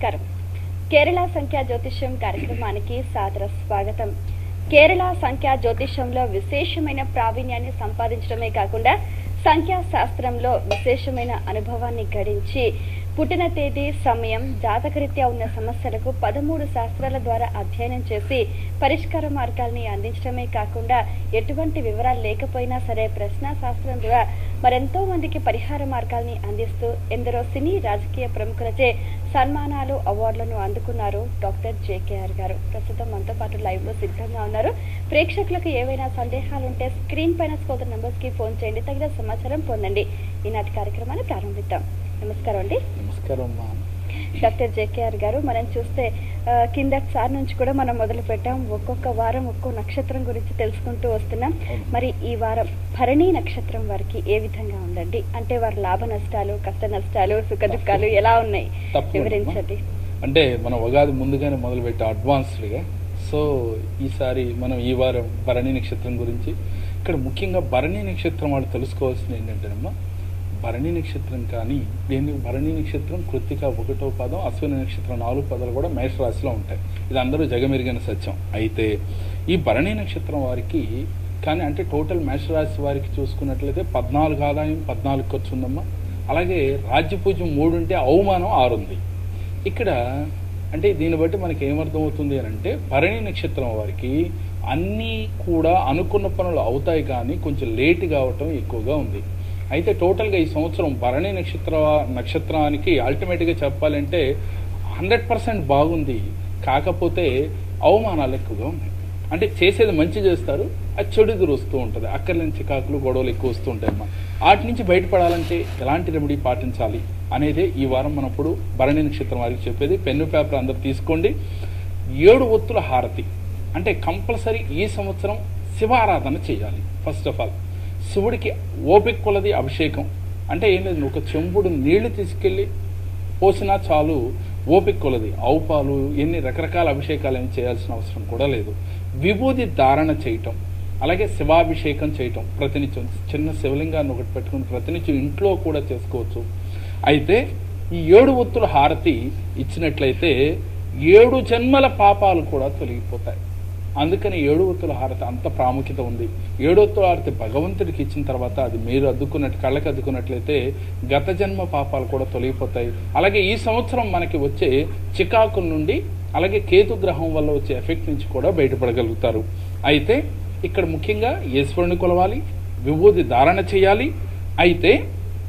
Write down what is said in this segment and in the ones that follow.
నమస్కారం. కేరళ సంఖ్యా జ్యోతిష్యం కార్యక్రమానికి సాదర స్వాగతం. కేరళ సంఖ్యా జ్యోతిష్యంలో విశేషమైన ప్రావీణ్యాన్ని సంపాదించడమే కాకుండా సంఖ్యా శాస్త్రంలో విశేషమైన అనుభవాన్ని గడించి పుట్టిన తేదీ సమయం జాతకరీత్యా ఉన్న సమస్యలకు పదమూడు శాస్త్రాల ద్వారా అధ్యయనం చేసి పరిష్కార మార్గాల్ని అందించడమే కాకుండా ఎటువంటి వివరాలు లేకపోయినా సరే ప్రశ్న శాస్త్రం ద్వారా మరెంతో మందికి పరిహార మార్గాల్ని అందిస్తూ ఎందరో సినీ రాజకీయ ప్రముఖులచే సన్మానాలు అవార్డులను అందుకున్నారు డాక్టర్ జేకేఆర్ గారు. ప్రస్తుతం మనతో పాటు లైవ్లో సిద్ధంగా ఉన్నారు. ప్రేక్షకులకు ఏవైనా సందేహాలుంటే స్క్రీన్ పైన స్కోదర్ నంబర్స్కి ఫోన్ చేయండి. తగిన సమాచారం పొందండి. ఈనాటి కార్యక్రమాన్ని ప్రారంభిద్దాం. నమస్కారం అండి. నమస్కారం అమ్మా డాక్టర్ జేకేఆర్ గారు మనం చూస్తే కిందటి సార్ నుంచి కూడా మనం మొదలు పెట్టాం. ఒక్కొక్క వారం ఒక్కో నక్షత్రం గురించి తెలుసుకుంటూ వస్తున్నాం. మరి ఈ వారం భరణి నక్షత్రం వారికి ఏ విధంగా ఉందండి? అంటే వారి లాభ నష్టాలు కష్ట నష్టాలు సుఖ దుఃఖాలు ఎలా ఉన్నాయి. వివరించండి. అంటే మన ఉగాది ముందుగానే మొదలుపెట్టే అడ్వాన్స్డ్గా. సో ఈసారి మనం ఈ వారం భరణి నక్షత్రం గురించి ఇక్కడ ముఖ్యంగా భరణి నక్షత్రం వాళ్ళు తెలుసుకోవాల్సింది ఏంటంటేనమ్మా భరణి నక్షత్రం కానీ దీన్ని భరణి నక్షత్రం కృత్తిక ఒకటో పదం అశ్విని నక్షత్రం నాలుగు పదాలు కూడా మేషరాశిలో ఉంటాయి. ఇది అందరూ జగమెరిగిన సత్యం. అయితే ఈ భరణి నక్షత్రం వారికి కానీ అంటే టోటల్ మేషరాశి వారికి చూసుకున్నట్లయితే పద్నాలుగు ఆదాయం పద్నాలుగు ఖర్చు ఉందమ్మా. అలాగే రాజ్యపూజ్యం మూడు ఉంటే అవమానం ఆరు ఉంది. ఇక్కడ అంటే దీన్ని బట్టి మనకి ఏమర్థమవుతుంది అని అంటే భరణి నక్షత్రం వారికి అన్నీ కూడా అనుకున్న పనులు అవుతాయి కానీ కొంచెం లేట్ కావటం ఎక్కువగా ఉంది. అయితే టోటల్గా ఈ సంవత్సరం భరణి నక్షత్ర నక్షత్రానికి అల్టిమేట్గా చెప్పాలంటే హండ్రెడ్ పర్సెంట్ బాగుంది. కాకపోతే అవమానాలు ఎక్కువగా ఉన్నాయి. అంటే చేసేది మంచి చేస్తారు అది చెడు ఎదురు వస్తూ ఉంటుంది. అక్కర్లేని చికాకులు గొడవలు ఎక్కువ వస్తూ ఉంటాయమ్మా వాటి నుంచి బయటపడాలంటే ఎలాంటి రెమెడీ పాటించాలి అనేది ఈ వారం మనప్పుడు భరణి నక్షత్రం వారికి చెప్పేది. పెన్ను పేపర్ అందరు తీసుకోండి. ఏడు ఒత్తుల హారతి. అంటే కంపల్సరీ ఈ సంవత్సరం శివారాధన చేయాలి ఫస్ట్ ఆఫ్ ఆల్ శివుడికి ఓపిక కొలది అభిషేకం. అంటే ఏం లేదు ఒక చెంబుడు నీళ్ళు తీసుకెళ్ళి పోసినా చాలు ఓపిక కొలది. ఆవు పాలు ఎన్ని రకరకాల అభిషేకాలు ఏమి చేయాల్సిన అవసరం కూడా లేదు. విభూది ధారణ చేయటం అలాగే శివాభిషేకం చేయటం ప్రతినిత్యం. చిన్న శివలింగాన్ని ఒకటి పెట్టుకుని ప్రతినిత్యం ఇంట్లో కూడా చేసుకోవచ్చు. అయితే ఈ ఏడు ఒత్తుల హారతి ఇచ్చినట్లయితే ఏడు జన్మల పాపాలు కూడా తొలగిపోతాయి. అందుకని ఏడు హారతి అంత ప్రాముఖ్యత ఉంది. ఏడు హారతి భగవంతుడికి ఇచ్చిన తర్వాత అది మీరు అద్దుకున్నట్టు కళ్ళకి అద్దుకున్నట్లయితే గత జన్మ పాపాలు కూడా తొలగిపోతాయి. అలాగే ఈ సంవత్సరం మనకి వచ్చే చికాకుల నుండి అలాగే కేతు గ్రహం వల్ల వచ్చే ఎఫెక్ట్ నుంచి కూడా బయటపడగలుగుతారు. అయితే ఇక్కడ ముఖ్యంగా ఈశ్వరుని కొలవాలి విభూది ధారణ చేయాలి. అయితే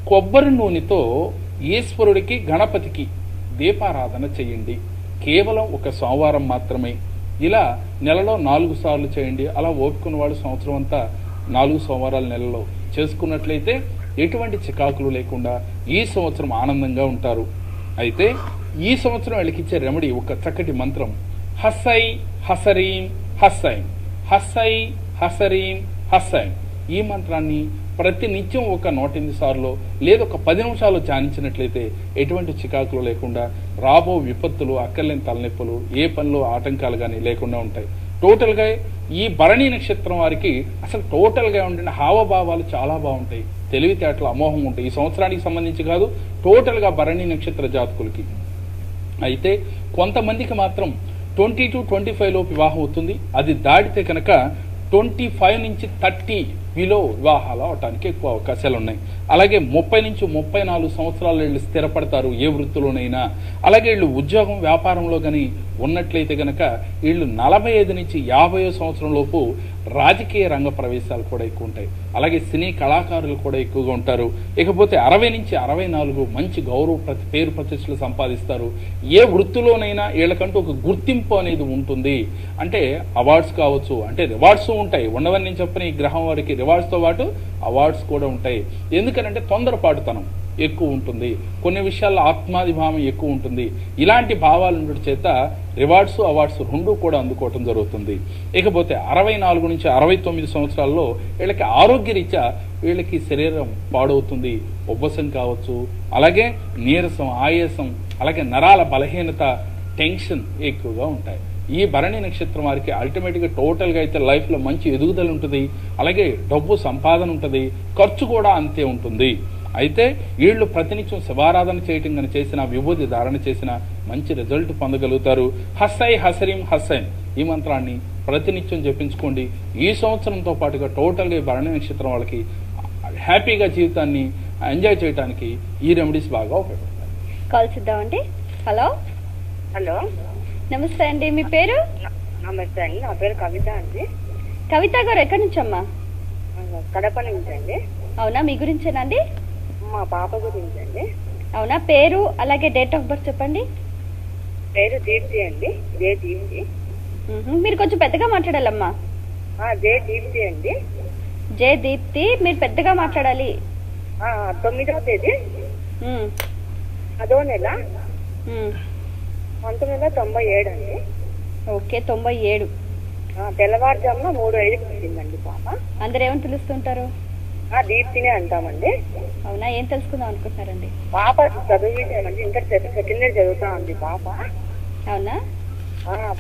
కొబ్బరి నూనెతో ఈశ్వరుడికి గణపతికి దీపారాధన చేయండి. కేవలం ఒక సోమవారం మాత్రమే. ఇలా నెలలో నాలుగు సార్లు చేయండి. అలా ఓపుకున్న వాడు సంవత్సరం అంతా నాలుగు సోమవారాల నెలలో చేసుకున్నట్లయితే ఎటువంటి చికాకులు లేకుండా ఈ సంవత్సరం ఆనందంగా ఉంటారు. అయితే ఈ సంవత్సరం వీళ్ళకి రెమెడీ ఒక చక్కటి మంత్రం. హస్సై హసరీం హస్సైం. హస్సై హసరీం హస్సైం. ఈ మంత్రాన్ని ప్రతి నిత్యం ఒక నూట ఎనిమిది సార్లు లేదా ఒక పది నిమిషాలు ధ్యానించినట్లయితే ఎటువంటి చికాకులు లేకుండా రాబో విపత్తులు అక్కర్లేని తలనొప్పులు ఏ పనిలో ఆటంకాలు కానీ లేకుండా ఉంటాయి. టోటల్గా ఈ భరణి నక్షత్రం వారికి అసలు టోటల్గా ఉండిన హావభావాలు చాలా బాగుంటాయి. తెలివితేటలు అమోహం ఉంటాయి. ఈ సంవత్సరానికి సంబంధించి కాదు టోటల్గా భరణి నక్షత్ర జాతకులకి. అయితే కొంతమందికి మాత్రం ట్వంటీ టు ట్వంటీ ఫైవ్లో వివాహం అవుతుంది. అది దాటితే కనుక ట్వంటీ ఫైవ్ నుంచి థర్టీ వీలో వివాహాలు అవటానికి ఎక్కువ అవకాశాలు ఉన్నాయి అలాగే ముప్పై నుంచి ముప్పై నాలుగు సంవత్సరాలు వీళ్ళు స్థిరపడతారు ఏ వృత్తిలోనైనా. అలాగే వీళ్ళు ఉద్యోగం వ్యాపారంలో కానీ ఉన్నట్లయితే కనుక వీళ్ళు నలభై ఐదు నుంచి యాభై సంవత్సరం లోపు రాజకీయ రంగ ప్రవేశాలు కూడా ఎక్కువ ఉంటాయి. అలాగే సినీ కళాకారులు కూడా ఎక్కువగా ఉంటారు. ఇకపోతే అరవై నుంచి అరవై నాలుగు మంచి గౌరవ ప్రతి పేరు ప్రతిష్టలు సంపాదిస్తారు. ఏ వృత్తిలోనైనా వీళ్ళకంటూ ఒక గుర్తింపు అనేది ఉంటుంది. అంటే అవార్డ్స్ కావచ్చు అంటే రివార్డ్స్ ఉంటాయి. ఉండవని నేను ఈ గ్రహం వారికి రివార్డ్స్తో పాటు అవార్డ్స్ కూడా ఉంటాయి. ఎందుకనంటే తొందరపాటుతనం ఎక్కువ ఉంటుంది. కొన్ని విషయాల్లో ఆత్మాభిమానం ఎక్కువ ఉంటుంది. ఇలాంటి భావాలు ఉండడం చేత రివార్డ్స్ అవార్డ్స్ రెండు కూడా అందుకోవటం జరుగుతుంది. ఇకపోతే అరవై నాలుగు నుంచి అరవై తొమ్మిది సంవత్సరాల్లో వీళ్ళకి ఆరోగ్యరీత్యా వీళ్ళకి శరీరం పాడవుతుంది. ఉబ్బసం కావచ్చు అలాగే నీరసం ఆయాసం అలాగే నరాల బలహీనత టెన్షన్ ఎక్కువగా ఉంటాయి. ఈ భరణి నక్షత్రం వారికి అల్టిమేట్గా టోటల్గా అయితే లైఫ్లో మంచి ఎదుగుదల ఉంటుంది. అలాగే డబ్బు సంపాదన ఉంటుంది. ఖర్చు కూడా అంతే ఉంటుంది. అయితే వీళ్ళు ప్రతినిత్యం శివారాధన చేయటం కానీ చేసిన విభూతి ధారణ చేసిన మంచి రిజల్ట్ పొందగలుగుతారు. హస్సై హసరీం హస్సైన్ ఈ మంత్రాన్ని ప్రతినిత్యం జపించుకోండి. ఈ సంవత్సరంతో పాటుగా టోటల్గా ఈ భరణి నక్షత్రం వాళ్ళకి హ్యాపీగా జీవితాన్ని ఎంజాయ్ చేయడానికి ఈ రెమెడీస్ బాగా ఉపయోగపడతాయి. కాల్ చేద్దామండి. హలో. హలో. నమస్తే అండి మీ పేరు? నమస్తే అండి నా పేరు కవిత అండి. కవిత గారు ఎక్కడి నుంచమ్మా? ఆ, కడప నుంచి అండి. అవునా మీ గురించేనండి మా పాప గురించి అండి. అవునా పేరు అలాగే డేట్ ఆఫ్ బర్త్ చెప్పండి. పేరు దీప్తి అండి జే దీప్తి. మీరు కొంచెం పెద్దగా మాట్లాడాలమ్మా. జే దీప్తి అండి. జే దీప్తి మీరు పెద్దగా మాట్లాడాలి. తొమ్మిదవ తేదీ. అదో నెల. పంతొమ్మిది వందల తొంభై ఏడు అండి. ఓకే తొంభై ఏడు. ఆ, తెల్లవారుజామున మూడు ఐదుకి వచ్చిందండి పాప. అందరు ఏమని పిలుస్తుంటారు? ఆ, దీప్తినే అంటామండి. అవునా ఏం తెలుసుకుందాం అనుకుంటున్నారండి? పాప చదివించామండి ఇంకా సెకండ్ ఇయర్ చదువుతా ఉంది పాప. అవునా?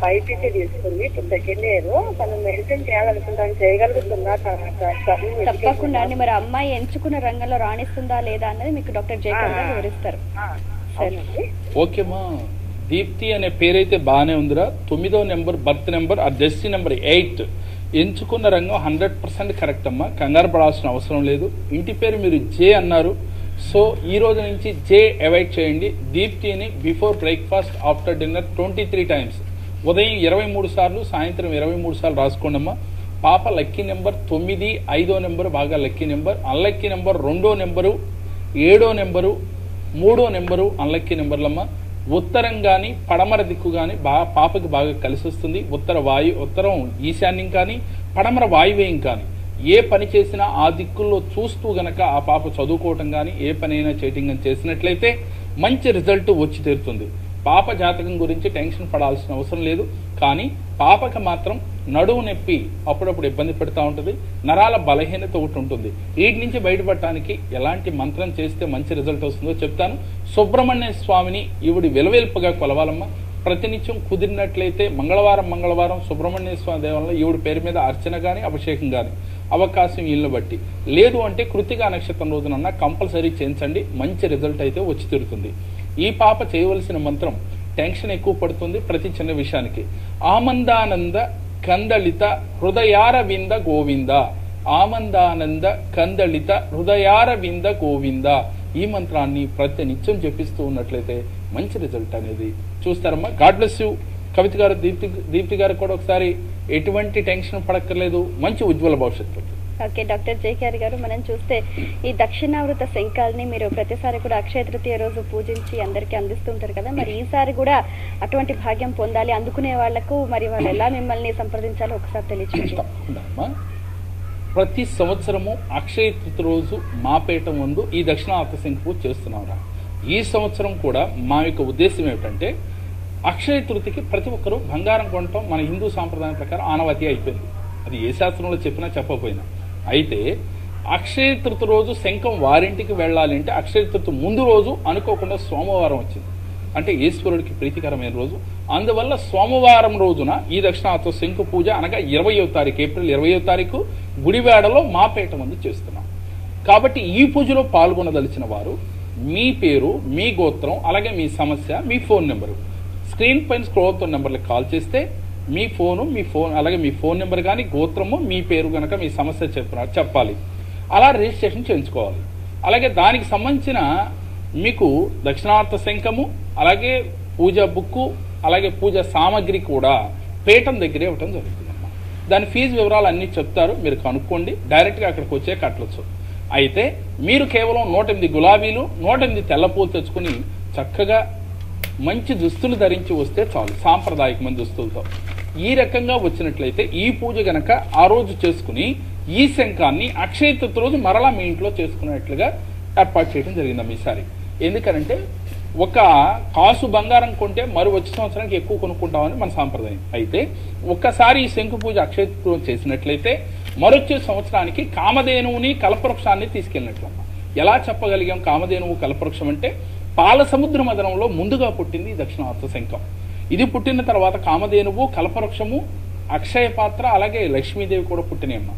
బైపీసీ తీసుకుంది సెకండ్ ఇయర్. తను మెడిసిన్ చేయాలనుకుంటాను చేయగలుగుతుందా చదువు తప్పకుండా అండి మరి అమ్మాయి ఎంచుకున్న రంగంలో రాణిస్తుందా లేదా అన్నది మీకు డాక్టర్ జయకర్ గారు వివరిస్తారు. ఓకేమా దీప్తి అనే పేరైతే బాగానే ఉందిరా. తొమ్మిదో నెంబర్ బర్త్ నెంబర్ ఆ డెస్టి నెంబర్ ఎయిట్. ఎంచుకున్న రంగం హండ్రెడ్ పర్సెంట్ కరెక్ట్ అమ్మా. కంగారు పడాల్సిన అవసరం లేదు. ఇంటి పేరు మీరు జే అన్నారు. సో ఈ రోజు నుంచి జే అవాయిడ్ చేయండి. దీప్తిని before breakfast after dinner twenty three times. ఉదయం ఇరవై మూడు సార్లు సాయంత్రం ఇరవై మూడు సార్లు రాసుకోండమ్మా పాప లక్కీ నెంబర్ తొమ్మిది ఐదో నెంబర్ బాగా లక్కీ నెంబర్. అన్లక్కీ నెంబర్ రెండో నెంబరు ఏడో నెంబరు మూడో నెంబరు అన్లక్కీ నెంబర్లమ్మా. ఉత్తరం కానీ పడమర దిక్కు కానీ బాగా పాపకి బాగా కలిసి వస్తుంది. ఉత్తర వాయు ఉత్తరం ఈశాన్యం కానీ పడమర వాయువ్యం కానీ. ఏ పని చేసినా ఆ దిక్కుల్లో చూస్తూ గనక ఆ పాప చదువుకోవటం కానీ ఏ పనైనా చేయటం కానీ చేసినట్లయితే మంచి రిజల్ట్ వచ్చి తీరుతుంది. పాప జాతకం గురించి టెన్షన్ పడాల్సిన అవసరం లేదు. కానీ పాపకి మాత్రం నడువు నొప్పి అప్పుడప్పుడు ఇబ్బంది పెడతా ఉంటుంది. నరాల బలహీనత ఒకటి ఉంటుంది. వీటి నుంచి బయటపడటానికి ఎలాంటి మంత్రం చేస్తే మంచి రిజల్ట్ వస్తుందో చెప్తాను. సుబ్రహ్మణ్య స్వామిని ఈవిడి విలవేల్పుగా కొలవాలమ్మా. ప్రతినిత్యం కుదిరినట్లయితే మంగళవారం మంగళవారం సుబ్రహ్మణ్య స్వామి దేవాలయంలో ఈవిడ పేరు మీద అర్చన కానీ అభిషేకం కానీ అవకాశం ఇల్లు బట్టి. లేదు అంటే కృతిగా నక్షత్రం రోజునన్నా కంపల్సరీ చేయించండి. మంచి రిజల్ట్ అయితే వచ్చి తీరుతుంది. ఈ పాప చేయవలసిన మంత్రం టెన్షన్ ఎక్కువ పడుతుంది ప్రతి చిన్న విషయానికి. ఆమందానంద కందళిత హృదయారవింద గోవింద. ఆమందానంద కందళిత హృదయార వింద గోవింద. ఈ మంత్రాన్ని ప్రతి నిత్యం జపిస్తూ ఉన్నట్లయితే మంచి రిజల్ట్ అనేది చూస్తారమ్మా. God bless you. కవిత గారు దీప్తి దీప్తి గారు కూడా ఒకసారి ఎటువంటి టెన్షన్ పడక్కర్లేదు. మంచి ఉజ్వల భవిష్యత్తు. ఓకే డాక్టర్ జేకేఆర్ గారు మనం చూస్తే ఈ దక్షిణావృత శంఖాలని మీరు ప్రతిసారి కూడా అక్షయ తృతీయ రోజు పూజించి అందరికీ అందిస్తుంటారు కదా. మరి ఈసారి కూడా అటువంటి భాగ్యం పొందాలి అందుకునే వాళ్ళకు మరి వాళ్ళు ఎలా మిమ్మల్ని సంప్రదించాలో ఒకసారి తెలియచేయండి. ప్రతి సంవత్సరము అక్షయ తృతీయ రోజు మాపేట ముందు ఈ దక్షిణావృత శంఖ పూజ చేస్తున్నాం ఈ సంవత్సరం కూడా మా యొక్క ఉద్దేశం ఏమిటంటే అక్షయ తృతికి ప్రతి ఒక్కరూ బంగారం కొనటం మన హిందూ సాంప్రదాయం ప్రకారం ఆనవాతి అయిపోయింది. అది ఏ శాస్త్రంలో చెప్పినా చెప్పకపోయినా. అయితే అక్షయ తృతీయ రోజు శంఖం వారింటికి వెళ్ళాలి అంటే అక్షయ తృతీయ ముందు రోజు అనుకోకుండా సోమవారం వచ్చింది. అంటే ఈశ్వరుడికి ప్రీతికరమైన రోజు. అందువల్ల సోమవారం రోజున ఈ దక్షిణార్థ శంకు పూజ అనగా ఇరవయో తారీఖు ఏప్రిల్ ఇరవయో తారీఖు గుడివాడలో మాపేట ముందు చేస్తున్నాం. కాబట్టి ఈ పూజలో పాల్గొనదలిచిన వారు మీ పేరు మీ గోత్రం అలాగే మీ సమస్య మీ ఫోన్ నెంబరు. స్క్రీన్ పైన స్క్రోల్తో నెంబర్లకు కాల్ చేస్తే మీ ఫోను మీ ఫోన్ అలాగే మీ ఫోన్ నెంబర్ కానీ గోత్రము మీ పేరు కనుక మీ సమస్య చెప్ప చెప్పాలి. అలా రిజిస్ట్రేషన్ చేయించుకోవాలి. అలాగే దానికి సంబంధించిన మీకు దక్షిణార్థ శంఖము అలాగే పూజ బుక్కు అలాగే పూజ సామాగ్రి కూడా పేటం దగ్గరే ఇవ్వటం జరుగుతుంది దాని ఫీజు వివరాలు అన్నీ చెప్తారు మీరు కనుక్కోండి. డైరెక్ట్గా అక్కడికి వచ్చే కట్టవచ్చు అయితే మీరు కేవలం నూట ఎనిమిది గులాబీలు నూట ఎనిమిది తెల్లపూలు తెచ్చుకుని చక్కగా మంచి దుస్తులు ధరించి వస్తే చాలు సాంప్రదాయకమైన దుస్తులతో. ఈ రకంగా వచ్చినట్లయితే ఈ పూజ గనక ఆ రోజు చేసుకుని ఈ శంఖాన్ని అక్షయ తృతీయ రోజు మరలా మీ ఇంట్లో చేసుకునేట్లుగా ఏర్పాటు చేయడం జరిగిందమ్మ ఈసారి. ఎందుకనంటే ఒక కాసు బంగారం కొంటే మరో వచ్చే సంవత్సరానికి ఎక్కువ కొనుక్కుంటామని మన సాంప్రదాయం. అయితే ఒక్కసారి ఈ శంకు పూజ అక్షయ చేసినట్లయితే మరొచ్చే సంవత్సరానికి కామధేనువుని కల్పవృక్షాన్ని తీసుకెళ్ళినట్లమ్మ. ఎలా చెప్పగలిగాం కామధేనువు కల్పవృక్షం అంటే పాల సముద్ర మదనంలో ముందుగా పుట్టింది దక్షిణార్థ శంఖం. ఇది పుట్టిన తర్వాత కామధేనువు కల్పవృక్షము అక్షయ పాత్ర అలాగే లక్ష్మీదేవి కూడా పుట్టినయమ్మ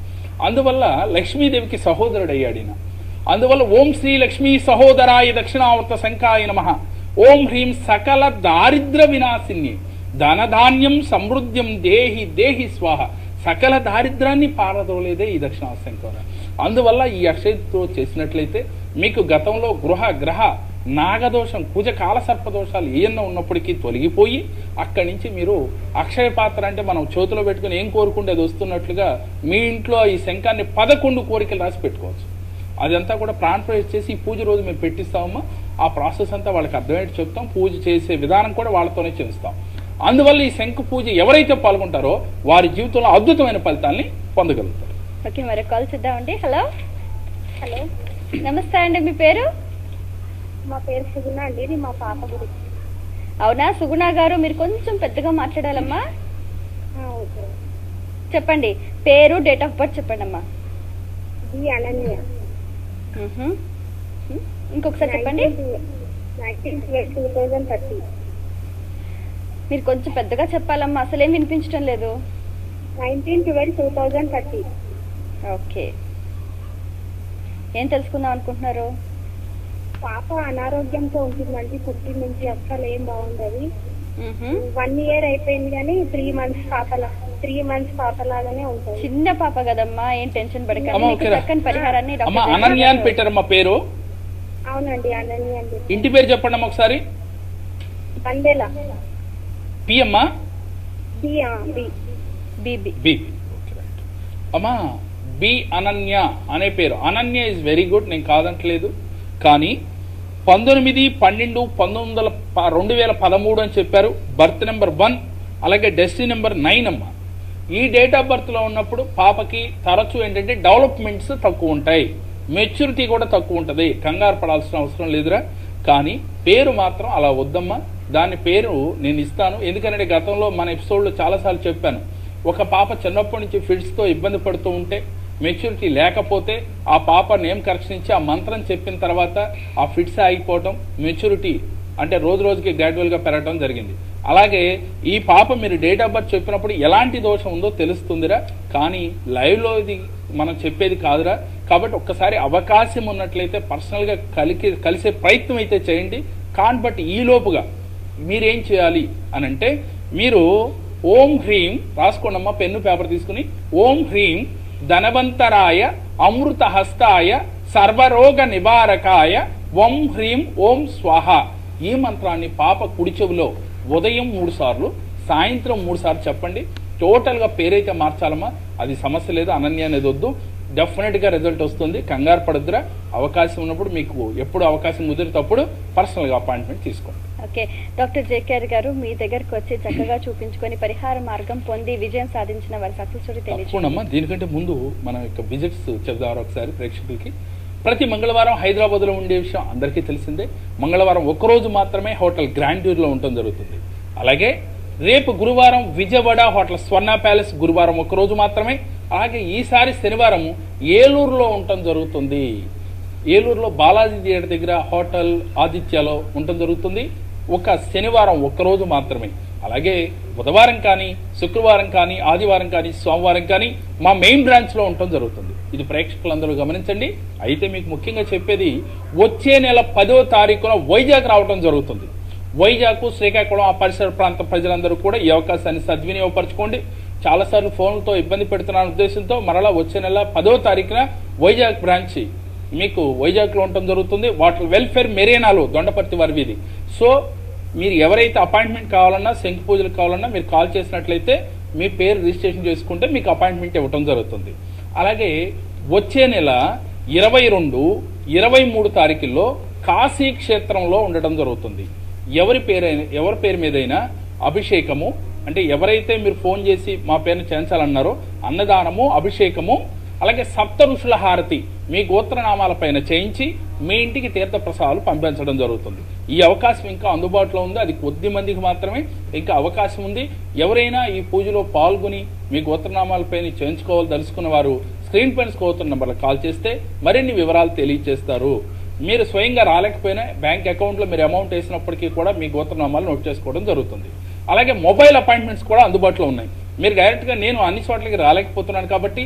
అందువల్ల లక్ష్మీదేవికి సహోదరుడు అయ్యాడిన అందువల్ల ఓం శ్రీ లక్ష్మీ సహోదరాయ దక్షిణావర్త శంకాయ నమ. ఓం హ్రీం సకల దారిద్ర వినాశిని ధనధాన్యం సమృద్ధ్యం దేహి దేహి స్వాహ. సకల దారిద్రాన్ని పారదోలేదే ఈ దక్షిణావర్త శంకర అందువల్ల ఈ అక్షయతో చేసినట్లయితే మీకు గతంలో గృహ గ్రహ నాగదోషం కుజ కాల సర్పదోషాలు ఏమన్నా ఉన్నప్పటికీ తొలగిపోయి అక్కడి నుంచి మీరు అక్షయ పాత్ర అంటే మనం చేతిలో పెట్టుకుని ఏం కోరుకుంటే అది వస్తున్నట్లుగా మీ ఇంట్లో ఈ శంఖాన్ని పదకొండు కోరికలు రాసి పెట్టుకోవచ్చు. అదంతా కూడా ప్రాణప్రవేశ చేసి ఈ పూజ రోజు మేము పెట్టిస్తామమ్మా. ఆ ప్రాసెస్ అంతా వాళ్ళకి అర్థమయ్యేట్టు చెప్తాం. పూజ చేసే విధానం కూడా వాళ్ళతోనే చేస్తాం. అందువల్ల ఈ శంఖ పూజ ఎవరైతే పాల్గొంటారో వారి జీవితంలో అద్భుతమైన ఫలితాల్ని పొందగలుగుతారు. ఓకే మరి కాల్ చూద్దామండి. హలో. హలో. నమస్తే అండి మీ పేరు? మా పేరు సుగుణ అండి ఇది మా పాప గురించి అవునా? సుగుణ గారు మీరు కొంచెం పెద్దగా మాట్లాడాలమ్మా. చెప్పండి. పేరు డేట్ ఆఫ్ బర్త్ చెప్పండి అమ్మా అనన్య. ఇంకొకసారి చెప్పండి. మీరు కొంచెం పెద్దగా చెప్పాలమ్మా. అసలేం వినిపించడం లేదు. Nineteen twelve two thousand thirty okay. ఏం తెలుసుకుందాం అనుకుంటున్నారు? పాప అనారోగ్యంతో ఉంటుందండి. పుట్టిన నుంచి అస్సలు ఏం బాగుండదు. వన్ ఇయర్ అయిపోయింది కానీ త్రీ మంత్స్ పాపలా త్రీ మంత్స్ పాపలాగానే ఉంటుంది. చిన్న పాప కదమ్మా ఏం టెన్షన్ పడకండి. చక్కని పరిహారాన్ని డాక్టర్ అమ్మ జయపాల్ అనన్య అని పెట్టారమ్మా పేరు? అవునండి అనన్య అని చెప్పి ఇంటి పేరు చెప్పండి అమ్మ ఒకసారి? బందెల. పి అమ్మా? బి ఆ, బి. B B B. అమ్మా బి అనన్య అనే పేరు. అనన్య ఇస్ వెరీ గుడ్ నేను కాదంటలేదు. కానీ పంతొమ్మిది పన్నెండు పంతొమ్మిది వందల ప- రెండు వేల పదమూడు అని చెప్పారు. బర్త్ నెంబర్ వన్ అలాగే డెస్టినీ నెంబర్ నైన్ అమ్మ. ఈ డేట్ ఆఫ్ బర్త్లో ఉన్నప్పుడు పాపకి తరచూ ఏంటంటే డెవలప్మెంట్స్ తక్కువ ఉంటాయి. మెచ్యూరిటీ కూడా తక్కువ ఉంటుంది. కంగారు పడాల్సిన అవసరం లేదురా. కానీ పేరు మాత్రం అలా వద్దమ్మా. దాని పేరు నేను ఇస్తాను. ఎందుకంటే గతంలో మన ఎపిసోడ్లో చాలాసార్లు చెప్పాను. ఒక పాప చిన్నప్పటి నుంచి ఫిడ్స్తో ఇబ్బంది పడుతూ ఉంటే మెచ్యూరిటీ లేకపోతే ఆ పాప నేమ్ కరెక్షన్ ఇచ్చి ఆ మంత్రం చెప్పిన తర్వాత ఆ ఫిట్స్ ఆగిపోవటం మెచ్యూరిటీ అంటే రోజు రోజుకి గ్రాడ్యువల్గా పెరగటం పెరగడం జరిగింది. అలాగే ఈ పాప మీరు డేట్ ఆఫ్ బర్త్ చెప్పినప్పుడు ఎలాంటి దోషం ఉందో తెలుస్తుందిరా. కానీ లైవ్లో ఇది మనం చెప్పేది కాదురా. కాబట్టి ఒక్కసారి అవకాశం ఉన్నట్లయితే పర్సనల్గా కలికి కలిసే ప్రయత్నం అయితే చేయండి. కాన్ బట్ ఈలోపుగా మీరేం చేయాలి అని అంటే మీరు ఓం హ్రీం రాసుకోండమ్మా పెన్ను పేపర్ తీసుకుని ఓం హ్రీం ధనవంతరాయ అమృతహస్తాయ సర్వరోగ నివారకాయ ఓం హ్రీం ఓం స్వాహ ఈ మంత్రాన్ని పాప కుడి చెవిలో ఉదయం మూడు సార్లు సాయంత్రం మూడు సార్లు చెప్పండి. టోటల్గా పేరైతే మార్చాలమ్మా. అది సమస్య లేదు అనన్య అనేది వద్దు డెఫినెట్గా రిజల్ట్ వస్తుంది. కంగారు పడద్దురా. అవకాశం ఉన్నప్పుడు మీకు ఎప్పుడు అవకాశం కుదిరినప్పుడు పర్సనల్గా అపాయింట్మెంట్ తీసుకోండి. ఓకే. డాక్టర్ జేకేఆర్ గారు మీ దగ్గరకు వచ్చి చక్కగా చూపించుకొని పరిహార మార్గం పొంది విజయం సాధించిన వారి సక్సెస్ తప్పకుండా దీనికంటే ముందు మన యొక్క విజిట్స్ చెప్దాం ఒకసారి ప్రేక్షకులకి. ప్రతి మంగళవారం హైదరాబాద్లో ఉండే విషయం అందరికీ తెలిసిందే. మంగళవారం ఒక్కరోజు మాత్రమే హోటల్ గ్రాండ్యూర్లో ఉండటం జరుగుతుంది. అలాగే రేపు గురువారం విజయవాడ హోటల్ స్వర్ణ ప్యాలెస్ గురువారం ఒక్కరోజు మాత్రమే అలాగే ఈసారి శనివారం ఏలూరులో ఉండటం జరుగుతుంది. ఏలూరులో బాలాజీ థియేటర్ దగ్గర హోటల్ ఆదిత్యలో ఉండటం జరుగుతుంది. ఒక శనివారం ఒక్కరోజు మాత్రమే. అలాగే బుధవారం కానీ శుక్రవారం కానీ ఆదివారం కానీ సోమవారం కానీ మా మెయిన్ బ్రాంచ్లో ఉండటం జరుగుతుంది. ఇది ప్రేక్షకులందరూ గమనించండి. అయితే మీకు ముఖ్యంగా చెప్పేది వచ్చే నెల పదో తారీఖున వైజాగ్ రావడం జరుగుతుంది. వైజాగ్ శ్రీకాకుళం ఆ పరిసర ప్రాంత ప్రజలందరూ కూడా ఈ అవకాశాన్ని సద్వినియోగపరచుకోండి. చాలాసార్లు ఫోన్లతో ఇబ్బంది పెడుతున్న ఉద్దేశంతో మరలా వచ్చే నెల పదో తారీఖున వైజాగ్ బ్రాంచ్ మీకు వైజాగ్లో ఉండటం జరుగుతుంది. వాటర్ వెల్ఫేర్ మెరేనాలు దొండపర్తి వరవీది సో మీరు ఎవరైతే అపాయింట్మెంట్ కావాలన్నా శంకు పూజలు కావాలన్నా మీరు కాల్ చేసినట్లయితే మీ పేరు రిజిస్ట్రేషన్ చేసుకుంటే మీకు అపాయింట్మెంట్ ఇవ్వటం జరుగుతుంది. అలాగే వచ్చే నెల ఇరవై రెండు ఇరవై మూడు తారీఖుల్లో కాశీ క్షేత్రంలో ఉండటం జరుగుతుంది. ఎవరి పేరైనా ఎవరి పేరు మీదైనా అభిషేకము అంటే ఎవరైతే మీరు ఫోన్ చేసి మా పేరును చేయించాలన్నారో అన్నదానము అభిషేకము అలాగే సప్త ఋషుల హారతి మీ గోత్రనామాల పైన చేయించి మీ ఇంటికి తీర్థ ప్రసాదాలు పంపించడం జరుగుతుంది. ఈ అవకాశం ఇంకా అందుబాటులో ఉంది. అది కొద్ది మందికి మాత్రమే ఇంకా అవకాశం ఉంది. ఎవరైనా ఈ పూజలో పాల్గొని మీ గోత్రనామాలపైన చేయించుకోవాలి తెలుసుకున్న వారు స్క్రీన్ పైన స్కోతున్న నెంబర్లకు కాల్ చేస్తే మరిన్ని వివరాలు తెలియజేస్తారు. మీరు స్వయంగా రాలేకపోయినా బ్యాంక్ అకౌంట్లో మీరు అమౌంట్ వేసినప్పటికీ కూడా మీ గోత్రనామాలు నోట్ చేసుకోవడం జరుగుతుంది. అలాగే మొబైల్ అపాయింట్మెంట్స్ కూడా అందుబాటులో ఉన్నాయి. మీరు డైరెక్ట్గా నేను అన్ని చోట్లకి రాలేకపోతున్నాను కాబట్టి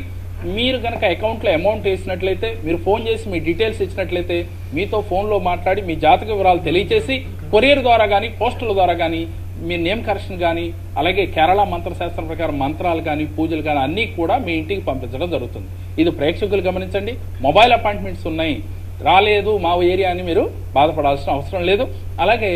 మీరు కనుక అకౌంట్లో అమౌంట్ వేసినట్లయితే మీరు ఫోన్ చేసి మీ డీటెయిల్స్ ఇచ్చినట్లయితే మీతో ఫోన్లో మాట్లాడి మీ జాతక వివరాలు తెలియచేసి కొరియర్ ద్వారా కానీ పోస్టుల ద్వారా కానీ మీ నేమ్ కరెక్షన్ కానీ అలాగే కేరళ మంత్రశాస్త్రం ప్రకారం మంత్రాలు కానీ పూజలు కానీ అన్నీ కూడా మీ ఇంటికి పంపించడం జరుగుతుంది. ఇది ప్రేక్షకులు గమనించండి. మొబైల్ అపాయింట్మెంట్స్ ఉన్నాయి. రాలేదు మా ఏరియా అని మీరు బాధపడాల్సిన అవసరం లేదు. అలాగే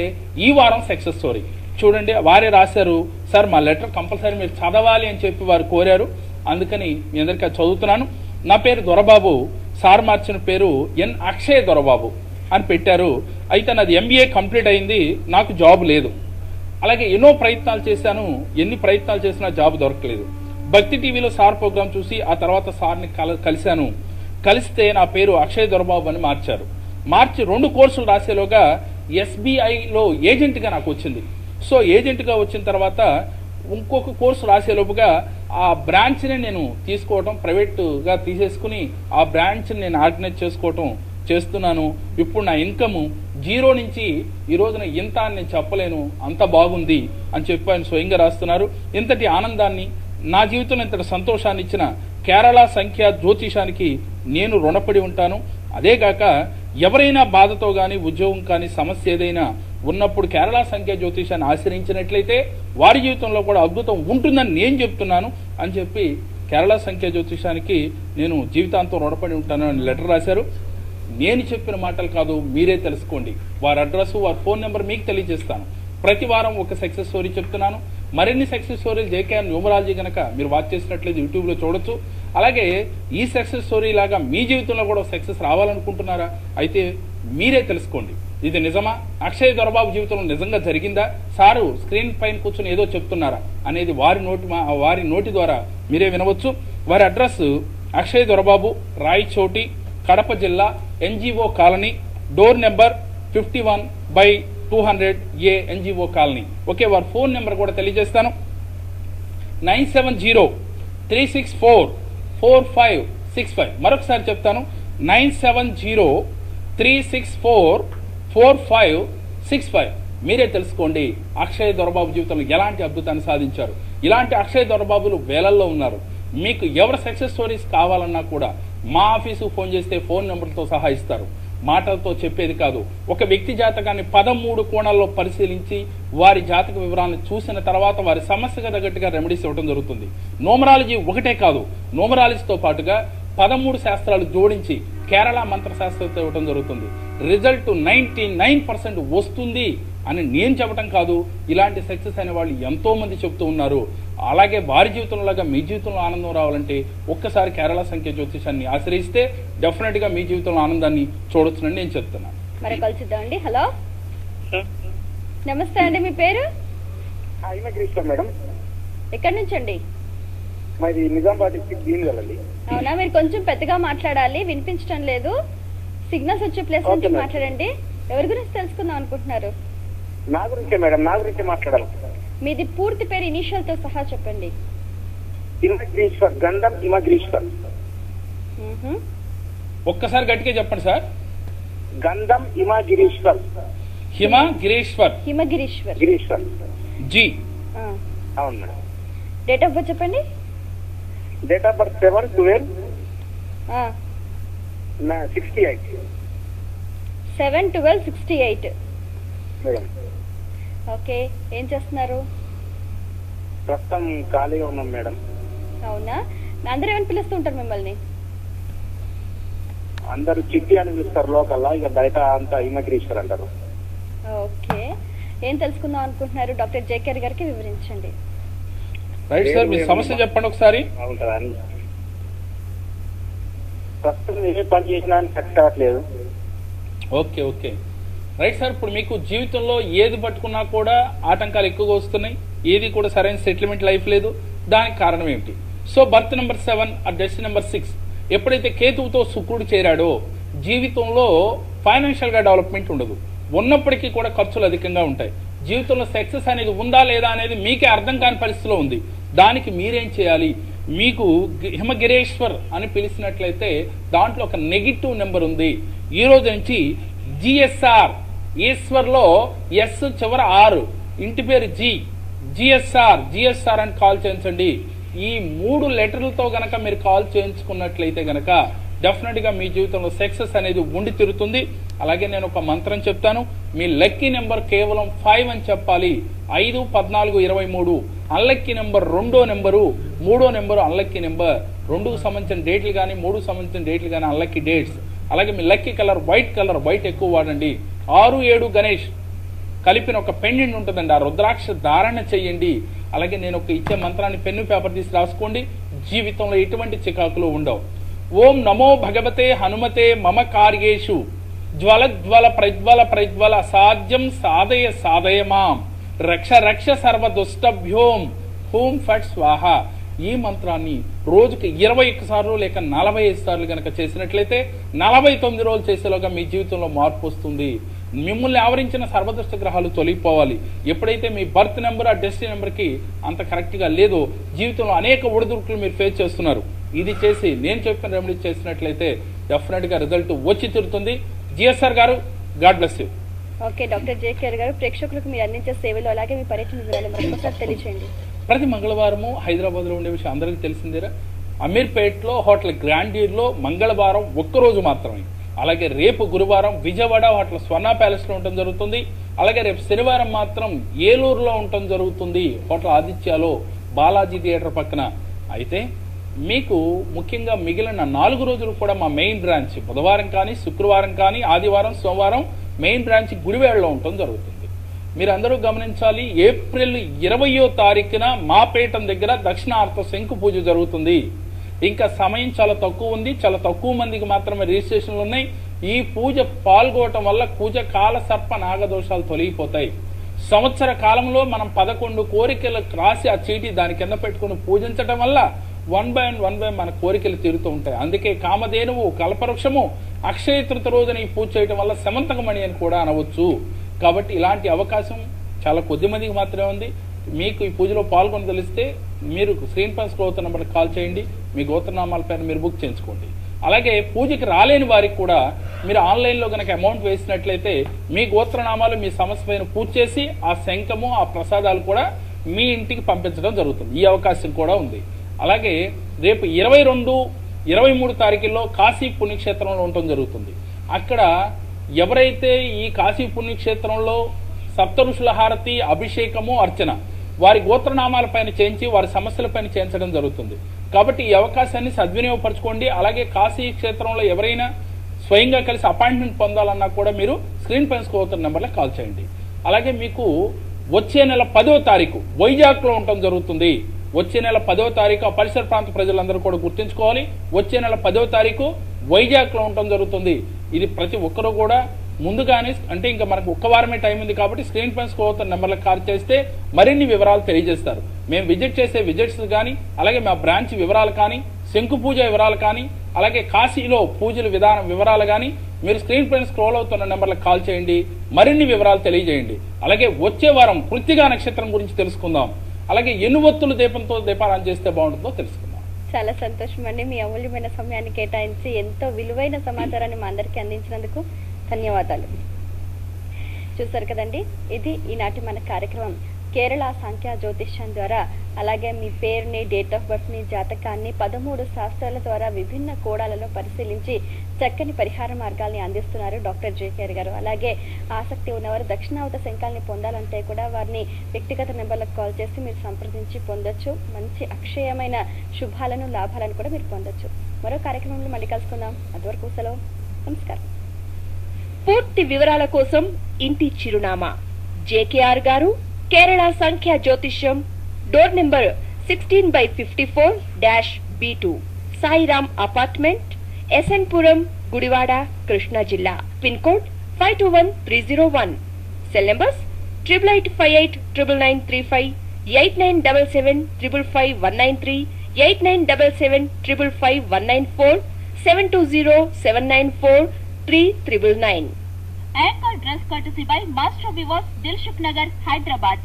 ఈ వారం సక్సెస్ స్టోరీ. చూడండి వారే రాశారు సార్ మా లెటర్ కంపల్సరీ మీరు చదవాలి అని చెప్పి వారు కోరారు. అందుకని మీ అందరికీ చదువుతున్నాను. నా పేరు దొరబాబు సార్ మార్చిన పేరు ఎన్. అక్షయ్ దొరబాబు అని పెట్టారు. అయితే నాది ఎంబీఏ కంప్లీట్ అయింది నాకు జాబ్ లేదు. అలాగే ఎన్నో ప్రయత్నాలు చేశాను ఎన్ని ప్రయత్నాలు చేసినా జాబ్ దొరకలేదు. భక్తి టీవీలో సార్ ప్రోగ్రామ్ చూసి ఆ తర్వాత సార్ని కల కలిశాను. కలిస్తే నా పేరు అక్షయ్ దొరబాబు అని మార్చారు. మార్చి రెండు కోర్సులు రాసేలోగా ఎస్బీఐలో ఏజెంట్గా నాకు వచ్చింది. సో ఏజెంట్గా వచ్చిన తర్వాత ఇంకొక కోర్సు రాసేలోపుగా ఆ బ్రాంచ్ని నేను తీసుకోవటం ప్రైవేట్గా తీసేసుకుని ఆ బ్రాంచ్ని నేను ఆర్గనైజ్ చేసుకోవటం చేస్తున్నాను. ఇప్పుడు నా ఇన్కమ్ జీరో నుంచి ఈ రోజున ఇంత అని నేను చెప్పలేను అంత బాగుంది అని చెప్పి ఆయన స్వయంగా రాస్తున్నారు. ఇంతటి ఆనందాన్ని నా జీవితంలో ఇంతటి సంతోషాన్ని ఇచ్చిన కేరళ సంఖ్య జ్యోతిషానికి నేను రుణపడి ఉంటాను. అదేగాక ఎవరైనా బాధతో కానీ ఉద్యోగం కానీ సమస్య ఏదైనా ఉన్నప్పుడు కేరళ సంఖ్య జ్యోతిషాన్ని ఆశ్రయించినట్లయితే వారి జీవితంలో కూడా అద్భుతం ఉంటుందని నేను చెప్తున్నాను అని చెప్పి కేరళ సంఖ్య జ్యోతిషానికి నేను జీవితాంతం రుణపడి ఉంటాను అని లెటర్ రాశారు. నేను చెప్పిన మాటలు కాదు మీరే తెలుసుకోండి. వారి అడ్రస్ వారి ఫోన్ నెంబర్ మీకు తెలియజేస్తాను. ప్రతి వారం ఒక సక్సెస్ స్టోరీ చెప్తున్నాను. మరిన్ని సక్సెస్ స్టోరీలు జేకే న్యూమరాలజీ కనుక మీరు వాచ్ చేసినట్లయితే యూట్యూబ్లో చూడొచ్చు. అలాగే ఈ సక్సెస్ స్టోరీ లాగా మీ జీవితంలో కూడా సక్సెస్ రావాలనుకుంటున్నారా? అయితే మీరే తెలుసుకోండి. ఇది నిజమా? అక్షయ్ దొరబాబు జీవితంలో నిజంగా జరిగిందా? సారు స్క్రీన్ పైన కూర్చొని ఏదో చెప్తున్నారా? అనేది వారి నోటి మా- వారి నోటి ద్వారా మీరే వినవచ్చు. వారి అడ్రస్ అక్షయ్ దొరబాబు రాయచోటి కడప జిల్లా NGO colony door number fifty one by two hundred A NGO colony. Okay వారి ఫోన్ నెంబర్ కూడా తెలియజేస్తాను. Nine seven zero three six four four five six five. మరొకసారి చెప్తాను. Nine seven zero three six four four five six five. మీరే తెలుసుకోండి. అక్షయ్ దొరబాబు జీవితంలో ఎలాంటి అద్భుతాన్ని సాధించారు? ఇలాంటి అక్షయ్ దొరబాబులు వేలల్లో ఉన్నారు. మీకు ఎవరి సక్సెస్ స్టోరీస్ కావాలన్నా కూడా మా ఆఫీసుకు ఫోన్ చేస్తే ఫోన్ నెంబర్తో సహా ఇస్తారు. మాటలతో చెప్పేది కాదు. ఒక వ్యక్తి జాతకాన్ని పదమూడు కోణాల్లో పరిశీలించి వారి జాతక వివరాలను చూసిన తర్వాత వారి సమస్యకు తగ్గట్టుగా రెమెడీస్ ఇవ్వడం జరుగుతుంది. నోమరాలజీ ఒకటే కాదు. నోమరాలజీతో పాటుగా పదమూడు శాస్త్రాలు జోడించి కేరళ మంత్ర శాస్త్రంతో ఇవ్వడం జరుగుతుంది. రిజల్ట్ నైన్టీ నైన్ పర్సెంట్ వస్తుంది అని నేను చెప్పడం కాదు. ఇలాంటి సక్సెస్ అనే వాళ్ళు ఎంతో మంది చెప్తూ ఉన్నారు. అలాగే వారి జీవితంలోగా మీ జీవితంలో ఆనందం రావాలంటే ఒక్కసారి కేరళ సంఖ్య జ్యోతిషాన్ని ఆశ్రయిస్తే డెఫినెట్గా మీ జీవితంలో ఆనందాన్ని చూడొచ్చునని నేను చెప్తున్నాను మరి కలుసుద్దామండి హలో. నమస్తే అండి మీ పేరు? మేడం. ఎక్కడి నుంచి అండి మాది నిజామాబాద్ భీమ్గల్ అండి అవునా? మీరు కొంచెం పెద్దగా మాట్లాడాలి. వినిపించడం లేదు. సిగ్నల్స్ వచ్చే ప్లేస్ నుంచి. మాట్లాడండి. ఎవరి గురించి తెలుసుకుందాం అనుకుంటున్నారు? నా గురించే మేడం. నా గురించే మాట్లాడాలి మీది పూర్తి పేరు ఇనిషియల్తో సహా చెప్పండి. హిమగ్రీశ్వర్ గంధం హిమగ్రీశ్వర్. ఒక్కసారి గట్టిగా చెప్పండి సార్. గంధం హిమగిరీశ్వర్. హిమ గిరీశ్వర్ హిమగిరీశ్వర్. గిరీశ్వర్. జీ. అవును మేడం. డేట్ ఆఫ్ బర్త్ చెప్పండి? Date of birth seven twelve ఆ. Sixty eight seven twelve sixty eight madam okay ఏం చేస్తున్నారు? ప్రస్తుతం ఖాళీగా ఉన్నాం మేడం అవునా? అందరూ ఏమని పిలుస్తూ ఉంటారు మిమ్మల్ని? అందరూ చిట్టి అని పిలుస్తారు లోకల్లా ఇక బయట అంతా హిమగిరీశ్వర్ అంటారు. ఓకే. ఏం తెలుసుకుందాం అనుకుంటున్నారు? డాక్టర్ జేకేర్ గారికి వివరించండి. రైట్ సార్ మీ సమస్య చెప్పండి ఒకసారి. బాగుంటుందా అని ప్రస్తుతం ఏ పని చేసినా సక్సెస్ అవ్వట్లేదు ఓకే ఓకే. రైట్ సార్ ఇప్పుడు మీకు జీవితంలో ఏది పట్టుకున్నా కూడా ఆటంకాలు ఎక్కువగా వస్తున్నాయి. ఏది కూడా సరైన సెటిల్మెంట్ లైఫ్ లేదు. దానికి కారణం ఏమిటి? సో బర్త్ నెంబర్ సెవెన్ ఆ డెస్ట్ నెంబర్ సిక్స్ ఎప్పుడైతే కేతువుతో శుక్రుడు చేరాడో జీవితంలో ఫైనాన్షియల్గా డెవలప్మెంట్ ఉండదు. ఉన్నప్పటికీ కూడా ఖర్చులు అధికంగా ఉంటాయి. జీవితంలో సక్సెస్ అనేది ఉందా లేదా అనేది మీకే అర్థం కాని పరిస్థితిలో ఉంది. దానికి మీరేం చేయాలి? మీకు హిమగిరేశ్వర్ అని పిలిచినట్లయితే దాంట్లో ఒక నెగిటివ్ నెంబర్ ఉంది. ఈ రోజు నుంచి జిఎస్ఆర్ ఈశ్వర్లో ఎస్ చివర ఆరు ఇంటి పేరు జి జిఎస్ఆర్ జిఎస్ఆర్ అని కాల్ చేయించండి. ఈ మూడు లెటర్లతో గనక మీరు కాల్ చేయించుకున్నట్లయితే గనక డెఫినెట్గా మీ జీవితంలో సక్సెస్ అనేది ఉండి తిరుగుతుంది అలాగే నేను ఒక మంత్రం చెప్తాను. మీ లక్కీ నెంబర్ కేవలం ఫైవ్ అని చెప్పాలి. ఐదు పద్నాలుగు ఇరవై మూడు. అన్లక్కీ నెంబర్ రెండో నెంబరు మూడో నెంబరు అన్లక్కీ నెంబర్ రెండుకు సంబంధించిన డేట్లు కానీ మూడుకు సంబంధించిన డేట్లు కానీ అన్లక్కీ డేట్స్ అలాగే మీ lucky colour white colour white ఎక్కువ వాడండి. ఆరు ఏడు గణేష్ కలిపిన ఒక పెండెంట్ ఉంటుందండి. ఆ రుద్రాక్ష ధారణ చెయ్యండి అలాగే నేను ఒక ఇచ్చే మంత్రాన్ని పెన్ను పేపర్ తీసి రాసుకోండి. జీవితంలో ఎటువంటి చికాకులు ఉండవు. ఓం నమో భగవతే హనుమతే మమ కార్యేషు. జ్వల జ్వల ప్రజ్వల ప్రజ్వల సాధ్యం సాధయ సాధయమాం రక్ష రక్ష సర్వ దుష్టభ్యోం. హూం ఫట్ స్వాహ. ఈ మంత్రాన్ని రోజుకి ఇరవై సార్లు లేక నలభై ఐదు సార్లు కనుక చేసినట్లయితే నలభై తొమ్మిది రోజులు చేసేలోగా మీ జీవితంలో మార్పు వస్తుంది. మిమ్మల్ని ఆవరించిన సర్వదృష్ట గ్రహాలు తొలగిపోవాలి. ఎప్పుడైతే మీ బర్త్ నెంబర్ ఆ డెస్టినీ నెంబర్కి అంత కరెక్ట్గా లేదో జీవితంలో అనేక ఒడిదుడుకులు మీరు ఫేస్ చేస్తున్నారు. ఇది చేసి నేను చెప్పిన రెమెడీ చేసినట్లయితే డెఫినెట్గా రిజల్ట్ వచ్చి తీరుతుంది. జిఎస్ఆర్ గారు god bless you okay doctor JKR గారు ప్రేక్షకులకు మీరు అందించే సేవలు అలాగే మీ పర్యటన వివరాలు మరొకసారి తెలియచేయండి. ప్రతి మంగళవారము హైదరాబాద్లో ఉండే విషయం అందరికీ తెలిసిందేరా. అమీర్పేట్లో హోటల్ గ్రాండీర్లో మంగళవారం ఒక్కరోజు మాత్రమే. అలాగే రేపు గురువారం విజయవాడ హోటల్ స్వర్ణ ప్యాలెస్లో ఉండటం జరుగుతుంది. అలాగే రేపు శనివారం మాత్రం ఏలూరులో ఉండటం జరుగుతుంది హోటల్ ఆదిత్యలో బాలాజీ థియేటర్ పక్కన. అయితే మీకు ముఖ్యంగా మిగిలిన నాలుగు రోజులు కూడా మా మెయిన్ బ్రాంచ్ బుధవారం కానీ శుక్రవారం కానీ ఆదివారం సోమవారం మెయిన్ బ్రాంచ్ గుడివాడలో ఉండటం జరుగుతుంది. మీరందరూ గమనించాలి ఏప్రిల్ ఇరవయో తారీఖున మాపేటం దగ్గర దక్షిణార్థ శంకు పూజ జరుగుతుంది. ఇంకా సమయం చాలా తక్కువ ఉంది చాలా తక్కువ మందికి మాత్రమే రిజిస్ట్రేషన్లు ఉన్నాయి. ఈ పూజ పాల్గొనటం వల్ల పూజ కాల సర్ప నాగదోషాలు తొలగిపోతాయి. సంవత్సర కాలంలో మనం పదకొండు కోరికలు రాసి ఆ చీటి దాని కింద పెట్టుకుని పూజించటం వల్ల వన్ బై వన్ బై మన కోరికలు తీరుతూ ఉంటాయి. అందుకే కామధేనువు కల్పవృక్షము అక్షయ తృత రోజున ఈ పూజ చేయడం వల్ల సమంతకమణి అని కూడా అనవచ్చు. కాబట్టి ఇలాంటి అవకాశం చాలా కొద్ది మందికి మాత్రమే ఉంది. మీకు ఈ పూజలో పాల్గొని తెలిస్తే మీరు స్క్రీన్ పై స్క్రోల్ అవుతున్న నెంబర్కి కాల్ చేయండి. మీ గోత్రనామాల పైన మీరు బుక్ చేయించుకోండి. అలాగే పూజకి రాలేని వారికి కూడా మీరు ఆన్లైన్లో కనుక అమౌంట్ వేసినట్లయితే మీ గోత్రనామాలు మీ సమస్య పైన పూజ చేసి ఆ శంఖము ఆ ప్రసాదాలు కూడా మీ ఇంటికి పంపించడం జరుగుతుంది. ఈ అవకాశం కూడా ఉంది. అలాగే రేపు ఇరవై రెండు ఇరవై మూడు తారీఖుల్లో కాశీ పుణ్యక్షేత్రంలో ఉండటం జరుగుతుంది. అక్కడ ఎవరైతే ఈ కాశీ పుణ్యక్షేత్రంలో సప్త హారతి అభిషేకము అర్చన వారి గోత్రనామాల పైన చేయించి వారి సమస్యల పైన చేయించడం జరుగుతుంది. కాబట్టి ఈ అవకాశాన్ని సద్వినియోగపరచుకోండి. అలాగే కాశీ క్షేత్రంలో ఎవరైనా స్వయంగా కలిసి అపాయింట్మెంట్ పొందాలన్నా కూడా మీరు స్క్రీన్ పైన స్కోతున్న నెంబర్లో కాల్ చేయండి. అలాగే మీకు వచ్చే నెల పదో తారీఖు వైజాగ్లో ఉండటం జరుగుతుంది. వచ్చే నెల పదో తారీఖు ఆ పరిసర ప్రాంత ప్రజలందరూ కూడా గుర్తుంచుకోవాలి. వచ్చే నెల పదో తారీఖు వైజాగ్లో ఉండటం జరుగుతుంది. ఇది ప్రతి ఒక్కరూ కూడా ముందుగానే అంటే ఇంకా మనకు ఒక్క వారమే టైం ఉంది కాబట్టి స్క్రీన్ పైన స్కోర్ నెంబర్లకు కాల్ చేస్తే మరిన్ని వివరాలు తెలియజేస్తారు. మేము విజిట్ చేసే విజిట్స్ కానీ అలాగే మా బ్రాంచ్ వివరాలు కానీ శంకు పూజ వివరాలు కానీ అలాగే కాశీలో పూజల విధానం వివరాలు కానీ మీరు స్క్రీన్ పైన స్క్రోల్ అవుతున్న నెంబర్లకు కాల్ చేయండి. మరిన్ని వివరాలు తెలియజేయండి. అలాగే వచ్చే వారం కృత్తిగా నక్షత్రం గురించి తెలుసుకుందాం. అలాగే ఎన్నువత్తుల దీపంతో దీపారాధన చేస్తే బాగుంటుందో తెలుసుకుందాం. చాలా సంతోషం అండి. మీ అమూల్యమైన సమయాన్ని కేటాయించి ఎంతో విలువైన సమాచారాన్ని మా అందరికీ అందించినందుకు ధన్యవాదాలు. చూసారు కదండి ఇది ఈనాటి మన కార్యక్రమం. కేరళ సంఖ్యా జ్యోతిష్యం ద్వారా అలాగే మీ పేరుని డేట్ ఆఫ్ బర్త్ని జాతకాన్ని పదమూడు శాస్త్రాల ద్వారా విభిన్న కోణాలలో పరిశీలించి చక్కని పరిహార మార్గాల్ని అందిస్తున్నారు డాక్టర్ జేకేఆర్ గారు. అలాగే ఆసక్తి ఉన్నవారు దక్షిణావత శంఖాల్ని పొందాలంటే కూడా వారిని వ్యక్తిగత నెంబర్లకు కాల్ చేసి మీరు సంప్రదించి పొందొచ్చు. మంచి అక్షయమైన శుభాలను లాభాలను కూడా మీరు పొందొచ్చు. మరో కార్యక్రమంలో మళ్ళీ కలుసుకుందాం. అదివరకు సెలవు. నమస్కారం. పూర్తి వివరాల కోసం ఇంటి చిరునామా. జేకేఆర్ గారు కేరళ సంఖ్య జ్యోతిష్యం door number sixteen by fifty four dash B two Sairam apartment SN Gudivada Krishna జిల్లా pin code five two one three zero one cell numbers triple eight five eight triple nine three five eight nine double seven triple five one nine three eight nine double seven triple five one nine four seven two zero seven nine four three triple nine anchor dress courtesy by master weavers Dilsukh Nagar Hyderabad